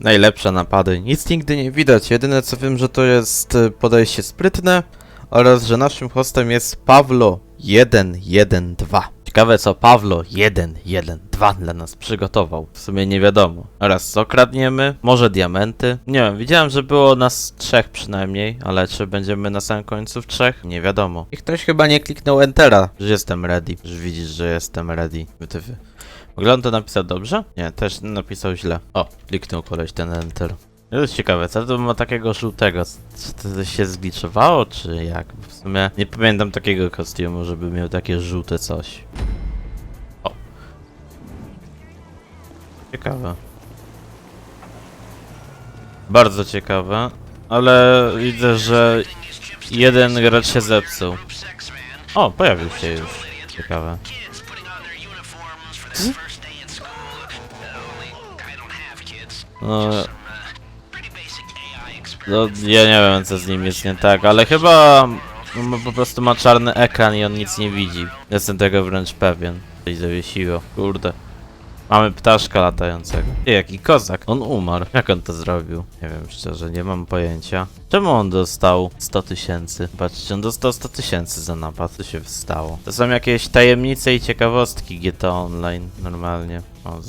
Najlepsze napady. Nic nigdy nie widać. Jedyne co wiem, że to jest y, podejście sprytne oraz, że naszym hostem jest Pawlo 112. Ciekawe co Pawlo 112 dla nas przygotował. W sumie nie wiadomo. Oraz co kradniemy? Może diamenty? Nie wiem, widziałem, że było nas trzech przynajmniej, ale czy będziemy na samym końcu w trzech? Nie wiadomo. I ktoś chyba nie kliknął Entera, że jestem ready. Że widzisz, że jestem ready. Wytywy. On to napisał dobrze? Nie, też napisał źle. O, kliknął koleś ten Enter. To jest ciekawe, co to ma takiego żółtego? Czy to się zgliczowało, czy jak? W sumie nie pamiętam takiego kostiumu, żeby miał takie żółte coś. O. Ciekawe. Bardzo ciekawe, ale widzę, że jeden gracz się zepsuł. O, pojawił się już. Ciekawe. No, no, ja nie wiem co z nim jest nie tak, ale chyba no, po prostu ma czarny ekran i on nic nie widzi. Jestem tego wręcz pewien. Coś zawiesiło, kurde. Mamy ptaszka latającego. Ty, jaki kozak, on umarł. Jak on to zrobił? Nie wiem, szczerze, nie mam pojęcia. Czemu on dostał 100 tysięcy? Patrzcie, on dostał 100 tysięcy za napad, co się stało? To są jakieś tajemnice i ciekawostki GTA Online, normalnie. O,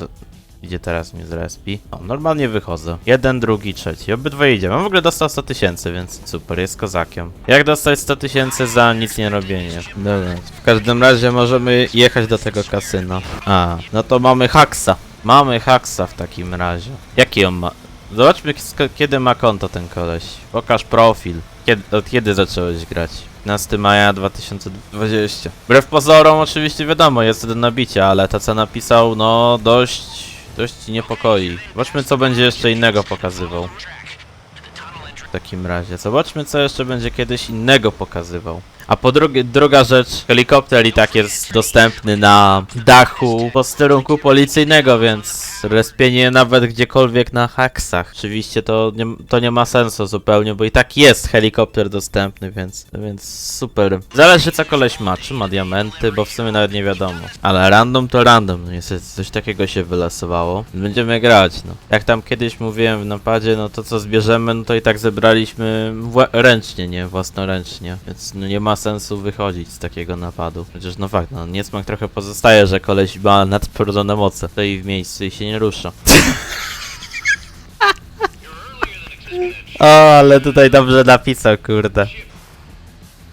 Idzie teraz mnie z respi. O, normalnie wychodzę. Jeden, drugi, trzeci. Obydwoje idziemy. On w ogóle dostał 100 tysięcy, więc super, jest kozakiem. Jak dostać 100 tysięcy za nic nie robienie? Dobra. W każdym razie możemy jechać do tego kasyna. A, no to mamy haksa. Mamy haksa w takim razie. Jaki on ma? Zobaczmy kiedy ma konto ten koleś. Pokaż profil. Kiedy, od kiedy zacząłeś grać? 15 maja 2020. Wbrew pozorom oczywiście wiadomo, jest do nabicia, ale to co napisał, no dość, dość niepokoi. Zobaczmy co będzie jeszcze innego pokazywał. W takim razie, zobaczmy co jeszcze będzie kiedyś innego pokazywał. A po drugie, druga rzecz, helikopter i tak jest dostępny na dachu posterunku policyjnego, więc respienie nawet gdziekolwiek na haksach. Oczywiście to nie, to nie ma sensu zupełnie, bo i tak jest helikopter dostępny, więc, więc super. Zależy co koleś ma, czy ma diamenty, bo w sumie nawet nie wiadomo. Ale random to random, niestety coś takiego się wylosowało. Będziemy grać, no. Jak tam kiedyś mówiłem w napadzie, no to co zbierzemy, no to i tak zebraliśmy ręcznie, nie? Własnoręcznie, więc no nie ma sensu wychodzić z takiego napadu. Chociaż no fakt, no niesmak trochę pozostaje, że koleś ma nadprzyrodzone moce. Stoi w miejscu i się nie rusza. o, ale tutaj dobrze napisał, kurde.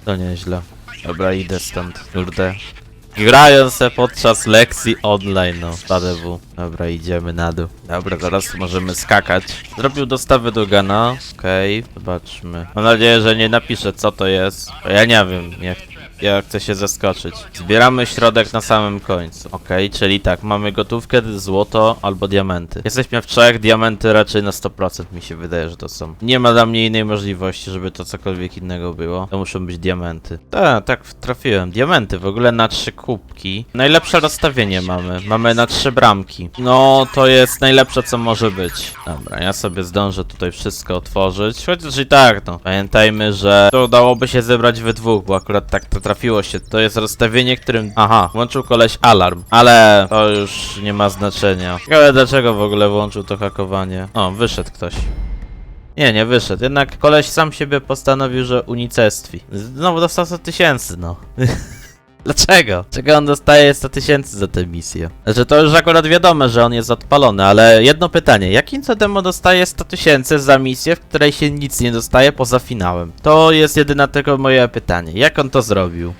To nieźle. Dobra, idę stąd, kurde. Grają se podczas lekcji online, no, PDW. Dobra, idziemy na dół. Dobra, zaraz możemy skakać. Zrobił dostawę do Gana. Okej, zobaczmy. Mam nadzieję, że nie napisze co to jest. Ja nie wiem, jak ja chcę się zaskoczyć. Zbieramy środek na samym końcu. Okej, czyli tak, mamy gotówkę, złoto albo diamenty. Jesteśmy w trzech, diamenty raczej na 100% mi się wydaje, że to są. Nie ma dla mnie innej możliwości, żeby to cokolwiek innego było. To muszą być diamenty. Tak, tak, trafiłem. Diamenty, w ogóle na trzy kubki. Najlepsze rozstawienie mamy. Mamy na trzy bramki. No, to jest najlepsze, co może być. Dobra, ja sobie zdążę tutaj wszystko otworzyć. Chociaż i tak, no. Pamiętajmy, że to dałoby się zebrać we dwóch, bo akurat tak to trafiło się. To jest rozstawienie, którym... Aha, włączył koleś alarm. Ale to już nie ma znaczenia. Ale dlaczego w ogóle włączył to hakowanie? O, wyszedł ktoś. Nie, nie wyszedł. Jednak koleś sam siebie postanowił, że unicestwi. Znowu dostał 100 tysięcy, no. Dlaczego? Czego on dostaje 100 tysięcy za tę misję? Znaczy to już akurat wiadomo, że on jest odpalony, ale jedno pytanie. Jakim cudem dostaje 100 tysięcy za misję, w której się nic nie dostaje poza finałem? To jest jedyna tylko moje pytanie. Jak on to zrobił?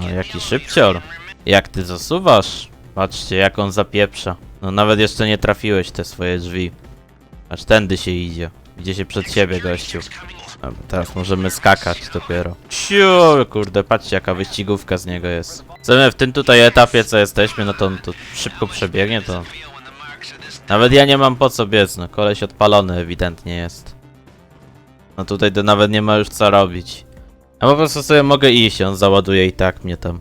No jaki szybcior. Jak ty zasuwasz? Patrzcie, jak on zapieprza. No nawet jeszcze nie trafiłeś te swoje drzwi. Aż tędy się idzie. Idzie się przed siebie, gościu. Teraz możemy skakać dopiero. Siu, kurde, patrzcie jaka wyścigówka z niego jest. Sumie w tym tutaj etapie co jesteśmy, no to on to szybko przebiegnie, to... Nawet ja nie mam po co biec, no koleś odpalony ewidentnie jest. No tutaj to nawet nie ma już co robić. A po prostu sobie mogę iść, on załaduje i tak mnie tam.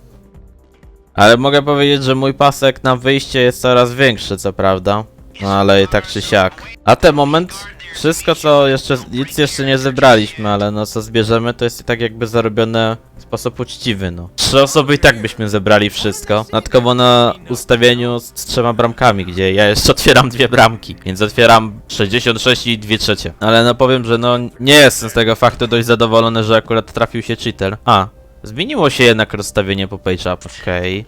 Ale mogę powiedzieć, że mój pasek na wyjście jest coraz większy, co prawda. No ale i tak czy siak. A ten moment Wszystko co jeszcze, nic jeszcze nie zebraliśmy, ale no co zbierzemy to jest tak jakby zarobione w sposób uczciwy, no. Trzy osoby i tak byśmy zebrali wszystko. Dodatkowo na ustawieniu z, trzema bramkami, gdzie ja jeszcze otwieram dwie bramki, więc otwieram 66 i 2 trzecie. Ale no powiem, że no nie jestem z tego faktu dość zadowolony, że akurat trafił się cheater. A, zmieniło się jednak rozstawienie po page up, okej.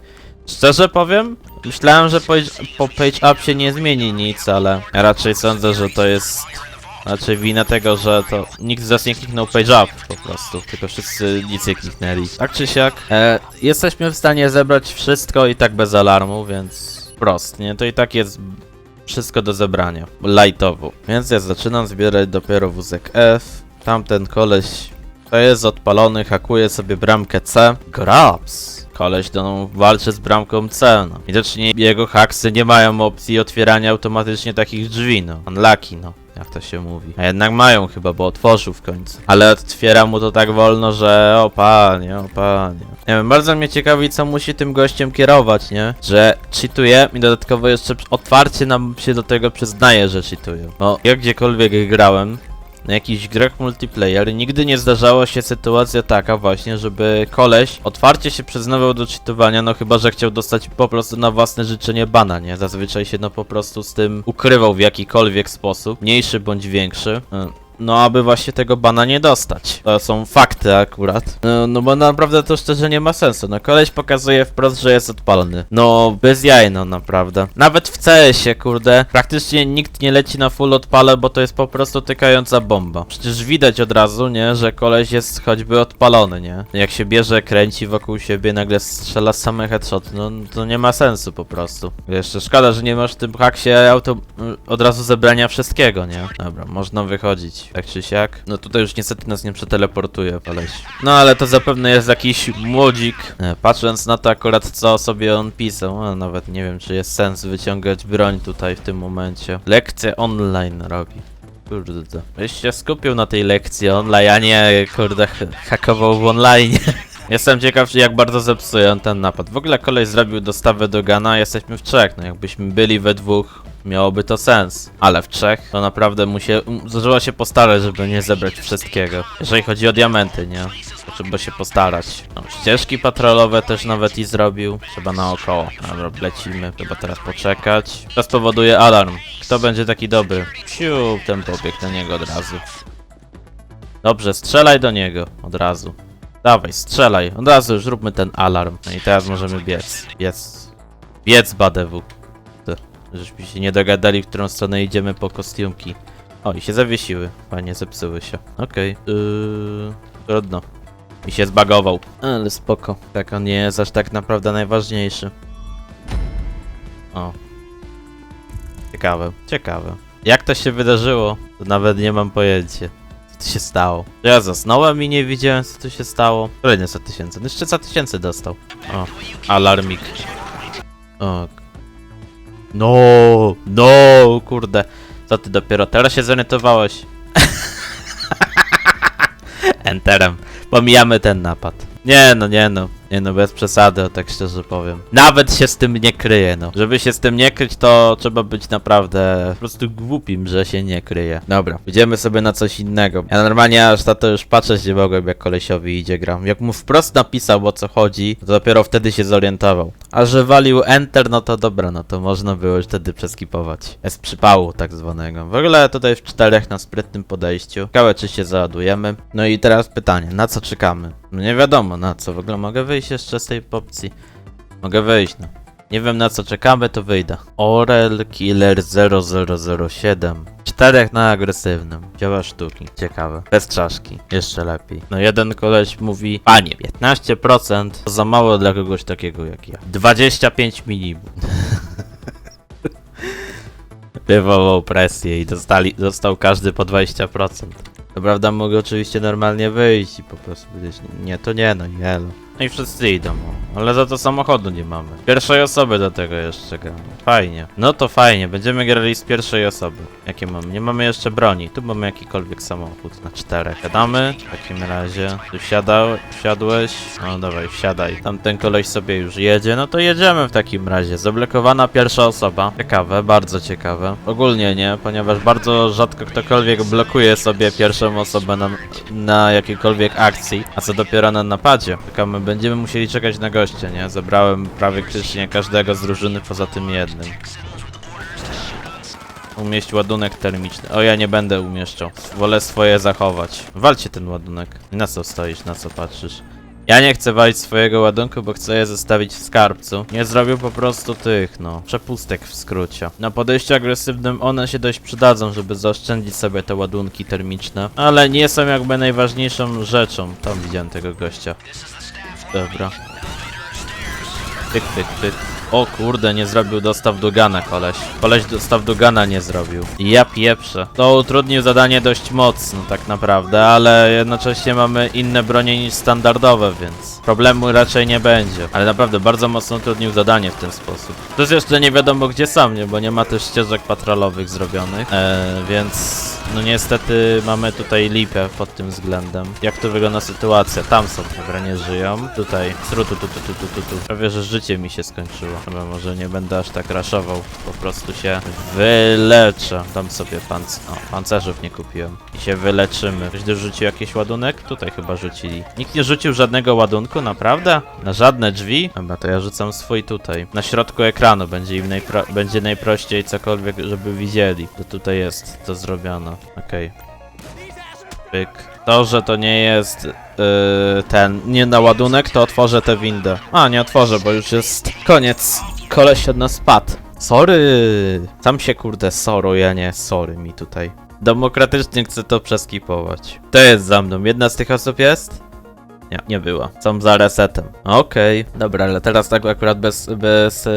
Szczerze powiem, myślałem, że po, po page up się nie zmieni nic, ale raczej sądzę, że to jest znaczy wina tego, że to nikt z nas nie kliknął page up po prostu, tylko wszyscy nic nie kliknęli. Tak czy siak, e, jesteśmy w stanie zebrać wszystko i tak bez alarmu, więc prost, nie? To i tak jest wszystko do zebrania, lightowo. Więc ja zaczynam zbierać dopiero wózek F, tamten koleś to jest odpalony, hakuje sobie bramkę C. Grabs! Koleś no, walczy z bramką C, no. Widocznie jego haksy nie mają opcji otwierania automatycznie takich drzwi, no. Unlucky, no. Jak to się mówi. A jednak mają chyba, bo otworzył w końcu. Ale otwiera mu to tak wolno, że o panie, o panie. Nie wiem, bardzo mnie ciekawi, co musi tym gościem kierować, nie? Że cheatuje i dodatkowo jeszcze otwarcie nam się do tego przyznaje, że cheatuje. Bo ja gdziekolwiek grałem, na jakichś grach multiplayer nigdy nie zdarzała się sytuacja taka właśnie, żeby koleś otwarcie się przyznawał do cheatowania, no chyba, że chciał dostać po prostu na własne życzenie bana, nie? Zazwyczaj się no po prostu z tym ukrywał w jakikolwiek sposób, mniejszy bądź większy. y, No, aby właśnie tego bana nie dostać. To są fakty akurat. No, no bo naprawdę to szczerze nie ma sensu. No, koleś pokazuje wprost, że jest odpalony. No, bez jaj, no naprawdę. Nawet w CS-ie, kurde, praktycznie nikt nie leci na full odpale, bo to jest po prostu tykająca bomba. Przecież widać od razu, nie, że koleś jest choćby odpalony, nie? Jak się bierze, kręci wokół siebie, nagle strzela same headshot, no to nie ma sensu po prostu. Jeszcze szkoda, że nie masz w tym haksie auto od razu zebrania wszystkiego, nie? Dobra, można wychodzić, tak czy siak. No tutaj już niestety nas nie przeteleportuje, koleś. No ale to zapewne jest jakiś młodzik. E, Patrząc na to akurat co sobie on pisał, a nawet nie wiem czy jest sens wyciągać broń tutaj w tym momencie. Lekcje online robi. Kurde, byś się skupił na tej lekcji online, a nie kurde ha- hakował w online. Jestem ciekaw, jak bardzo zepsuje on ten napad. W ogóle kolej zrobił dostawę do Gana, jesteśmy w trzech. No jakbyśmy byli we dwóch, miałoby to sens. Ale w trzech, to naprawdę musie, m- trzeba się postarać, żeby nie zebrać wszystkiego. Jeżeli chodzi o diamenty, nie? Trzeba się postarać. No, ścieżki patrolowe też nawet i zrobił. Trzeba naokoło. Dobra, lecimy. Chyba teraz poczekać. To spowoduje alarm. Kto będzie taki dobry? Siu, ten pobiegł na niego od razu. Dobrze, strzelaj do niego od razu. Dawaj, strzelaj. Od razu już róbmy ten alarm. No i teraz możemy biec. Biec. Biec, badewu. Żeśmy się nie dogadali, w którą stronę idziemy po kostiumki. O, i się zawiesiły. Fajnie, zepsuły się. Okej. Yy... Trudno. I się zbagował. Ale spoko. Tak, on nie jest aż tak naprawdę najważniejszy. O. Ciekawe, ciekawe. Jak to się wydarzyło, to nawet nie mam pojęcia. Tu się stało? Ja zasnąłem i nie widziałem, co tu się stało. Kolejne 100 tysięcy. No jeszcze 100 tysięcy dostał. O, alarmik. O. No, no, kurde. Co ty dopiero teraz się zorientowałeś? Enterem. Pomijamy ten napad. Nie no, nie no. Nie no, bez przesady, tak szczerze powiem. Nawet się z tym nie kryje, no. Żeby się z tym nie kryć, to trzeba być naprawdę po prostu głupim, że się nie kryje. Dobra, idziemy sobie na coś innego. Ja normalnie aż na to już patrzeć nie mogłem, jak kolesiowi idzie gram. Jak mu wprost napisał, o co chodzi, to dopiero wtedy się zorientował. A że walił Enter, no to dobra, no to można było już wtedy przeskipować. Z przypału tak zwanego. W ogóle tutaj w czterech na sprytnym podejściu. Ciekawe, czy się załadujemy. No i teraz pytanie, na co czekamy? No nie wiadomo na co, w ogóle mogę wyjść jeszcze z tej opcji. Mogę wyjść, no. Nie wiem na co czekamy, to wyjdę. Orel Killer 0007. Czterech na agresywnym. Działa sztuki. Ciekawe. Bez czaszki. Jeszcze lepiej. No jeden koleś mówi, panie, 15% to za mało dla kogoś takiego jak ja. 25 minimum. Wywołał presję i dostali, dostał każdy po 20%. To prawda mogę oczywiście normalnie wyjść i po prostu powiedzieć, nie to nie no, jelo. No i wszyscy idą, ale za to samochodu nie mamy. Pierwszej osoby do tego jeszcze gramy. Fajnie. No to fajnie, będziemy grali z pierwszej osoby. Jakie mamy? Nie mamy jeszcze broni. Tu mamy jakikolwiek samochód na czterech. Gadamy? W takim razie. Tu wsiadał, wsiadłeś? No dawaj, wsiadaj. Tamten koleś sobie już jedzie. No to jedziemy w takim razie. Zablokowana pierwsza osoba. Ciekawe, bardzo ciekawe. Ogólnie nie, ponieważ bardzo rzadko ktokolwiek blokuje sobie pierwszą osobę na, na jakiejkolwiek akcji, a co dopiero na napadzie. Tylko my będziemy musieli czekać na goście, nie? Zebrałem prawie krytycznie każdego z drużyny poza tym jednym. Umieść ładunek termiczny. O, ja nie będę umieszczał. Wolę swoje zachować. Walcie ten ładunek. Na co stoisz, na co patrzysz? Ja nie chcę walić swojego ładunku, bo chcę je zostawić w skarbcu. Nie zrobił po prostu tych, no, przepustek w skrócie. Na podejściu agresywnym one się dość przydadzą, żeby zaoszczędzić sobie te ładunki termiczne. Ale nie są jakby najważniejszą rzeczą. Tam widziałem tego gościa. Dobra. Tyk, tyk, tyk. O kurde, nie zrobił dostaw Dugana koleś. Koleś dostaw Dugana nie zrobił. Ja pieprzę. To utrudnił zadanie dość mocno tak naprawdę, ale jednocześnie mamy inne bronie niż standardowe, więc problemu raczej nie będzie. Ale naprawdę bardzo mocno utrudnił zadanie w ten sposób. To jest jeszcze nie wiadomo gdzie sam, nie? Bo nie ma też ścieżek patrolowych zrobionych, eee, więc no niestety mamy tutaj lipę pod tym względem. Jak tu wygląda sytuacja? Tam są, dobra, nie żyją. Tutaj, tu, tu, tu, tu, tu, tu, tu. Prawie, że życie mi się skończyło. Chyba może nie będę aż tak raszował. Po prostu się wyleczę. Dam sobie panc... O, pancerzów nie kupiłem. I się wyleczymy. Ktoś dorzucił jakiś ładunek? Tutaj chyba rzucili. Nikt nie rzucił żadnego ładunku, naprawdę? Na żadne drzwi? Dobra, to ja rzucam swój tutaj. Na środku ekranu będzie im najpro... będzie najprościej cokolwiek, żeby widzieli. To tutaj jest to zrobione. Okej. Pyk. To, że to nie jest yy, ten, nie na ładunek, to otworzę tę windę. A, nie otworzę, bo już jest koniec. Koleś od nas spadł. Sorry! Sam się kurde sorry, nie sorry mi tutaj. Demokratycznie chcę to przeskipować. To jest za mną. Jedna z tych osób jest? Nie, nie była. Są za resetem. Okej, dobra, ale teraz tak akurat bez, bez yy,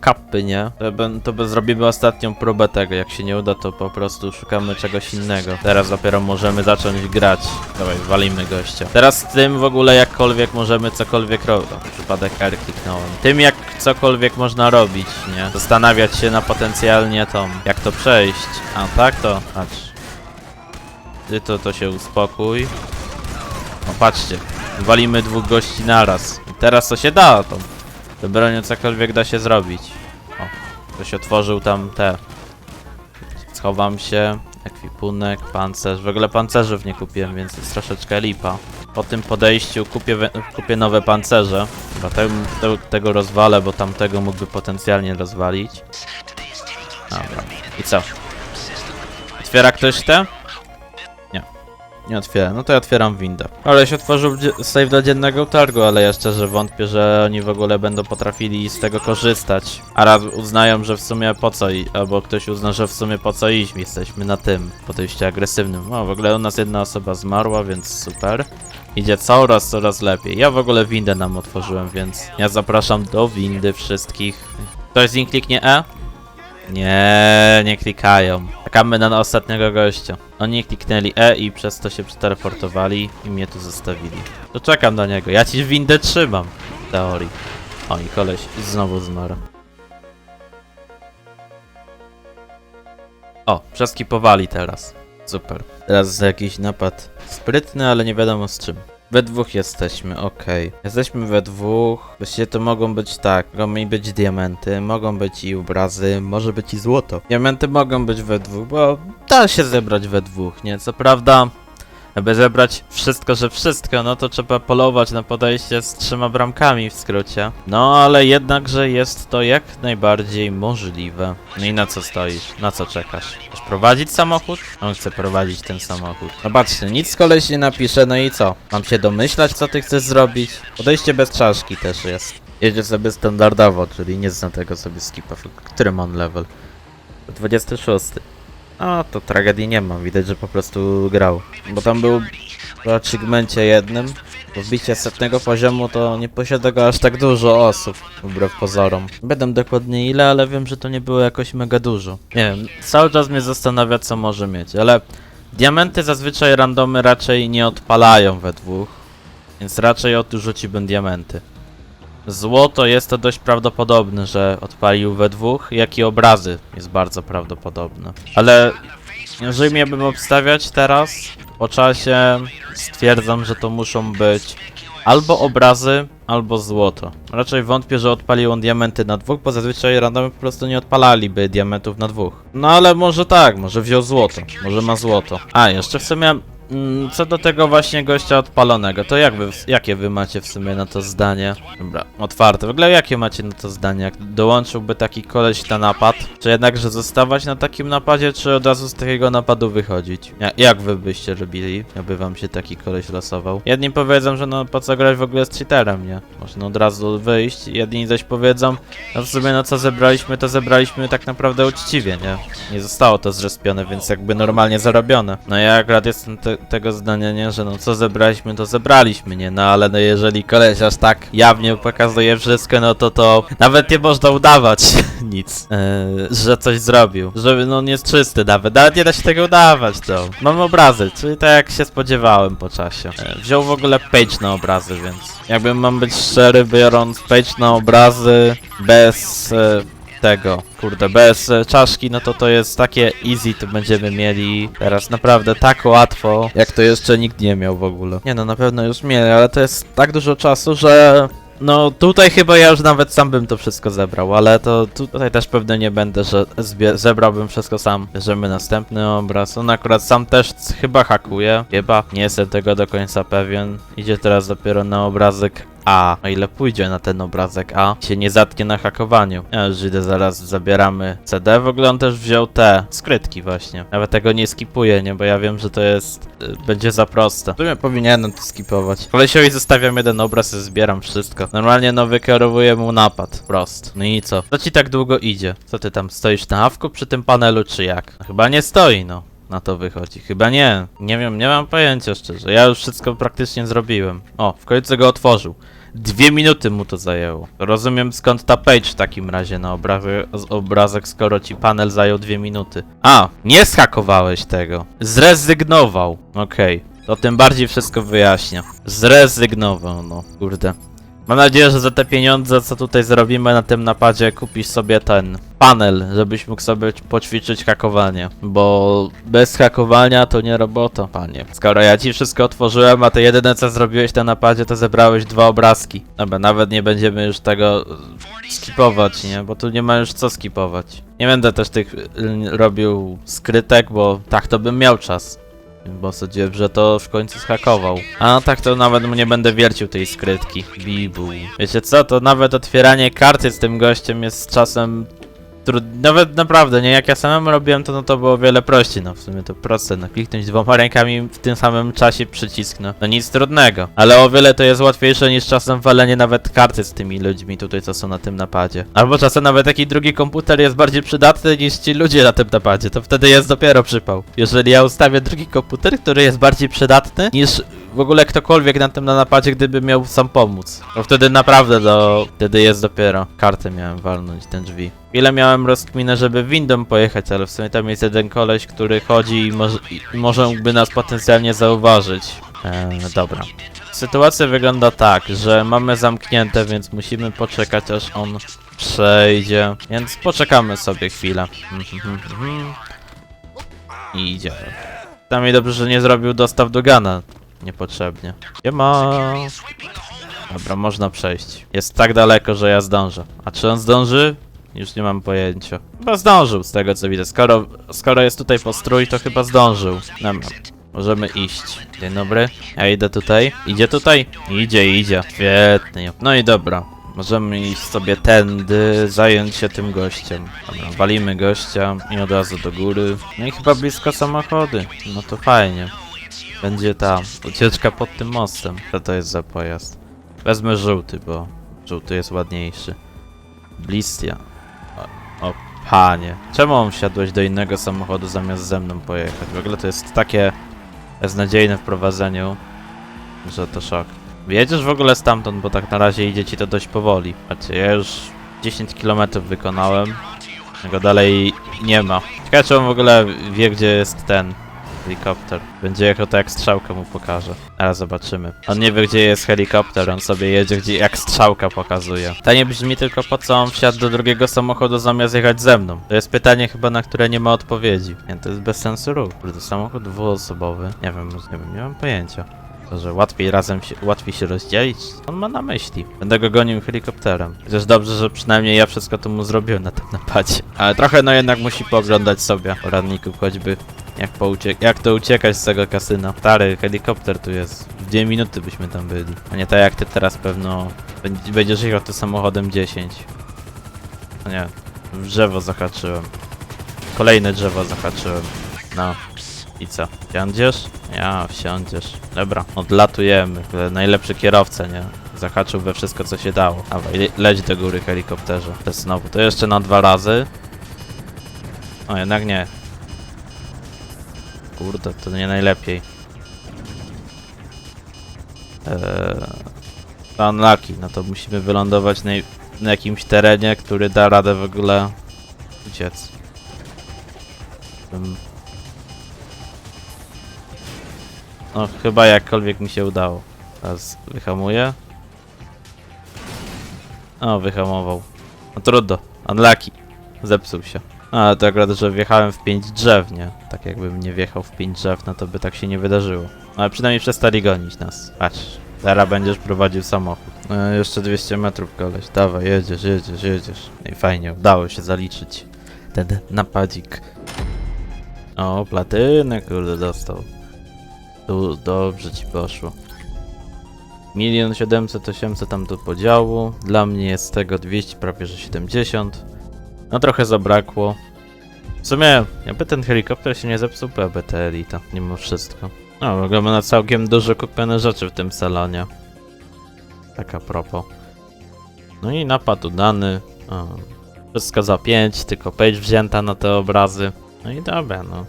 kapy, nie? To, to by zrobimy ostatnią próbę tego. Jak się nie uda, to po prostu szukamy czegoś innego. Teraz dopiero możemy zacząć grać. Dawaj, walimy gościa. Teraz z tym w ogóle jakkolwiek możemy cokolwiek robić. Przypadek R kliknąłem. Tym jak cokolwiek można robić, nie? Zastanawiać się na potencjalnie tą, jak to przejść. A tak to, patrz. Ty to, to się uspokój. O, patrzcie. Walimy dwóch gości naraz. I teraz to się da, to. To bronią cokolwiek da się zrobić. O, ktoś otworzył tam te. Schowam się. Ekwipunek, pancerz. W ogóle pancerzów nie kupiłem, więc jest troszeczkę lipa. Po tym podejściu kupię, kupię nowe pancerze. Chyba te, te, tego rozwalę, bo tamtego mógłby potencjalnie rozwalić. Dobra. I co? Otwiera ktoś te? Nie otwiera, no to ja otwieram windę. Ale się otworzył save do dziennego targu, ale ja szczerze wątpię, że oni w ogóle będą potrafili z tego korzystać. A raz uznają, że w sumie po co i, albo ktoś uzna, że w sumie po co iść, jesteśmy na tym podejściu agresywnym. O, w ogóle u nas jedna osoba zmarła, więc super. Idzie coraz, coraz lepiej. Ja w ogóle windę nam otworzyłem, więc ja zapraszam do windy wszystkich. Ktoś z nich kliknie E? Nie, nie klikają. Czekamy na ostatniego gościa. Oni kliknęli E i przez to się przeteleportowali i mnie tu zostawili. To czekam na niego. Ja ci windę trzymam. W teorii. O i koleś znowu zmarł. O, przeskipowali teraz. Super. Teraz jakiś napad sprytny, ale nie wiadomo z czym. We dwóch jesteśmy, okej. Jesteśmy we dwóch. Właściwie to mogą być tak. Mogą być diamenty, mogą być i obrazy, może być i złoto. Diamenty mogą być we dwóch, bo da się zebrać we dwóch, nie? Co prawda, aby zebrać wszystko, że wszystko, no to trzeba polować na podejście z trzema bramkami w skrócie. No ale jednakże jest to jak najbardziej możliwe. No i na co stoisz? Na co czekasz? Chcesz prowadzić samochód? On chce prowadzić ten samochód. Zobaczcie, nic z koleś nie napisze, no i co? Mam się domyślać, co ty chcesz zrobić? Podejście bez czaszki też jest. Jedzie sobie standardowo, czyli nie zna tego sobie skipa. Który mam level? 26. No, to tragedii nie ma, widać, że po prostu grał. Bo tam był w achievemencie jednym, wbicie setnego poziomu to nie posiada go aż tak dużo osób, wbrew pozorom. Będę dokładnie ile, ale wiem, że to nie było jakoś mega dużo. Nie wiem, cały czas mnie zastanawia, co może mieć, ale diamenty zazwyczaj randomy raczej nie odpalają we dwóch. Więc raczej odrzuciłbym diamenty. Złoto jest to dość prawdopodobne, że odpalił we dwóch, jak i obrazy jest bardzo prawdopodobne. Ale jeżeli miałbym obstawiać teraz, po czasie stwierdzam, że to muszą być albo obrazy, albo złoto. Raczej wątpię, że odpalił on diamenty na dwóch, bo zazwyczaj randomy po prostu nie odpalaliby diamentów na dwóch. No ale może tak, może wziął złoto, może ma złoto. A, jeszcze w sumie Mm, Co do tego właśnie gościa odpalonego, to jak wy, jakie wy macie w sumie na to zdanie? Dobra, otwarte. W ogóle jakie macie na to zdanie? Jak dołączyłby taki koleś na napad? Czy jednakże zostawać na takim napadzie, czy od razu z takiego napadu wychodzić? Ja, jak wy byście robili, jakby wam się taki koleś losował? Jedni powiedzą, że no po co grać w ogóle z cheaterem, nie? Można od razu wyjść. Jedni zaś powiedzą, no w sumie no co zebraliśmy, to zebraliśmy tak naprawdę uczciwie, nie? Nie zostało to zrespione, więc jakby normalnie zarobione. No ja akurat jestem te, tego zdania, nie, że no co zebraliśmy, to zebraliśmy, nie? No ale no jeżeli koleś aż tak jawnie pokazuje wszystko, no to to nawet nie można udawać nic, yy, że coś zrobił. Żeby no nie jest czysty nawet, nawet nie da się tego udawać, to. Mam obrazy, czyli tak jak się spodziewałem po czasie. Yy, wziął w ogóle page na obrazy, więc jakbym mam być szczery, biorąc page na obrazy bez yy, tego, kurde, bez e, czaszki, no to to jest takie easy, to będziemy mieli teraz naprawdę tak łatwo, jak to jeszcze nikt nie miał w ogóle. Nie no, na pewno już mieli, ale to jest tak dużo czasu, że... No tutaj chyba ja już nawet sam bym to wszystko zebrał, ale to tutaj też pewnie nie będę, że zbie- zebrałbym wszystko sam. Bierzemy następny obraz. On akurat sam też c- chyba hakuje. Chyba. Nie jestem tego do końca pewien. Idzie teraz dopiero na obrazek a, o ile pójdzie na ten obrazek A, się nie zatknie na hakowaniu. Ja już idę zaraz, zabieramy CD. W ogóle on też wziął te skrytki właśnie. Nawet tego nie skipuję, nie, bo ja wiem, że to jest, y, będzie za proste. W sumie powinienem to skipować. Kolesiowi zostawiam jeden obraz i zbieram wszystko. Normalnie no wykierowuję mu napad. Prost. No i co? Co ci tak długo idzie? Co ty tam, stoisz na awku przy tym panelu, czy jak? No, chyba nie stoi, no na to wychodzi. Chyba nie. Nie wiem, nie mam pojęcia szczerze. Ja już wszystko praktycznie zrobiłem. O, w końcu go otworzył. Dwie minuty mu to zajęło. Rozumiem skąd ta page w takim razie na obrazek, z- obrazek, skoro ci panel zajął dwie minuty. A, nie schakowałeś tego. Zrezygnował. Okej. To tym bardziej wszystko wyjaśnia. Zrezygnował, no. Kurde. Mam nadzieję, że za te pieniądze, co tutaj zrobimy na tym napadzie, kupisz sobie ten panel, żebyś mógł sobie poćwiczyć hakowanie. Bo bez hakowania to nie robota, panie. Skoro ja ci wszystko otworzyłem, a ty jedyne co zrobiłeś na napadzie, to zebrałeś dwa obrazki. Dobra, nawet nie będziemy już tego skipować, nie? Bo tu nie ma już co skipować. Nie będę też tych y, robił skrytek, bo tak to bym miał czas. Bo sądziłem, że to w końcu zhakował. A tak to nawet nie będę wiercił tej skrytki. Bibu. Wiecie co, to nawet otwieranie karty z tym gościem jest czasem trud... Nawet naprawdę, nie? Jak ja samemu robiłem to, no to było o wiele prościej. No w sumie to proste, no kliknąć dwoma rękami w tym samym czasie przycisk, no. No nic trudnego. Ale o wiele to jest łatwiejsze niż czasem walenie nawet karty z tymi ludźmi tutaj, co są na tym napadzie. Albo czasem nawet taki drugi komputer jest bardziej przydatny niż ci ludzie na tym napadzie. To wtedy jest dopiero przypał. Jeżeli ja ustawię drugi komputer, który jest bardziej przydatny niż w ogóle ktokolwiek na tym na napadzie, gdyby miał sam pomóc. Bo wtedy naprawdę do... Wtedy jest dopiero. Kartę miałem walnąć, ten drzwi. Ile miałem rozkminę, żeby windą pojechać, ale w sumie tam jest jeden koleś, który chodzi i może, i może mógłby nas potencjalnie zauważyć. Eee, dobra. Sytuacja wygląda tak, że mamy zamknięte, więc musimy poczekać aż on przejdzie. Więc poczekamy sobie chwilę. I. Tam i dobrze, że nie zrobił dostaw do Gana. Niepotrzebnie. Nie ma. Dobra, można przejść. Jest tak daleko, że ja zdążę. A czy on zdąży? Już nie mam pojęcia. Chyba zdążył z tego co widzę. Skoro, skoro jest tutaj postrój, to chyba zdążył. Dobra. Możemy iść. Dzień dobry. Ja idę tutaj. Idzie tutaj? Idzie, idzie. Świetnie. No i dobra. Możemy iść sobie tędy, zająć się tym gościem. Dobra, walimy gościa i od razu do góry. No i chyba blisko samochody. No to fajnie. Będzie ta ucieczka pod tym mostem. Co to jest za pojazd? Wezmę żółty, bo żółty jest ładniejszy. Blistia. Panie. Czemu wsiadłeś do innego samochodu zamiast ze mną pojechać? W ogóle to jest takie beznadziejne w prowadzeniu, że to szok. Jedziesz w ogóle stamtąd, bo tak na razie idzie ci to dość powoli. Patrzcie, ja już 10 km wykonałem. Tego dalej nie ma. Ciekawe, czy on w ogóle wie, gdzie jest ten Helikopter. Będzie jechał to jak strzałka mu pokaże. Ale zobaczymy. On nie wie gdzie jest helikopter, on sobie jedzie gdzie jak strzałka pokazuje. Pytanie brzmi tylko po co on wsiadł do drugiego samochodu zamiast jechać ze mną. To jest pytanie chyba na które nie ma odpowiedzi. Nie, to jest bez sensu ruch. Kurde, samochód dwuosobowy. Nie wiem, nie wiem, nie mam pojęcia. To, że łatwiej razem się, łatwiej się rozdzielić? On ma na myśli. Będę go gonił helikopterem. Chociaż dobrze, że przynajmniej ja wszystko to mu zrobiłem na tym napadzie. Ale trochę no jednak musi pooglądać sobie poradników choćby. Jak, pouciek jak to uciekać z tego kasyna. Stary, helikopter tu jest. W dwie minuty byśmy tam byli. A nie tak jak ty teraz pewno będ- będziesz jechał tym samochodem 10. No nie, drzewo zahaczyłem. Kolejne drzewo zahaczyłem. No. I co? Wsiądziesz? Ja, wsiądziesz. Dobra, odlatujemy. Najlepszy kierowca, nie? Zahaczył we wszystko, co się dało. Dawaj, le leć do góry helikopterze. To znowu. To jeszcze na dwa razy. O, jednak nie. Kurde, to nie najlepiej. Eee, unlucky, no to musimy wylądować na, na jakimś terenie, który da radę w ogóle uciec. No, chyba jakkolwiek mi się udało. Teraz wyhamuję. O, wyhamował. No trudno. Unlucky. Zepsuł się. Ale to akurat, że wjechałem w pięć drzew, nie? Tak jakbym nie wjechał w pięć drzew, no to by tak się nie wydarzyło. No, Ale przynajmniej przestali gonić nas. Patrz. Teraz będziesz prowadził samochód. No, jeszcze 200 metrów koleś. Dawaj, jedziesz, jedziesz, jedziesz. No i fajnie, udało się zaliczyć. Ten napadzik. O, platynę, kurde, dostał. Tu dobrze ci poszło. Milion siedemset, osiemset tam do podziału. Dla mnie jest tego 200, prawie że 70. No trochę zabrakło. W sumie, jakby ten helikopter się nie zepsuł, byłaby ta elita, mimo wszystko. No, wygląda na całkiem dużo kupione rzeczy w tym salonie. Tak a propos. No i napad udany. Wszystko za 5, tylko page wzięta na te obrazy. No i dobra, no.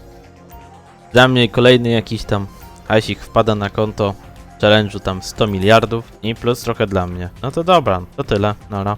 Dla mnie kolejny jakiś tam hajsik wpada na konto challenge'u tam 100 miliardów i plus trochę dla mnie. No to dobra, to tyle, nara.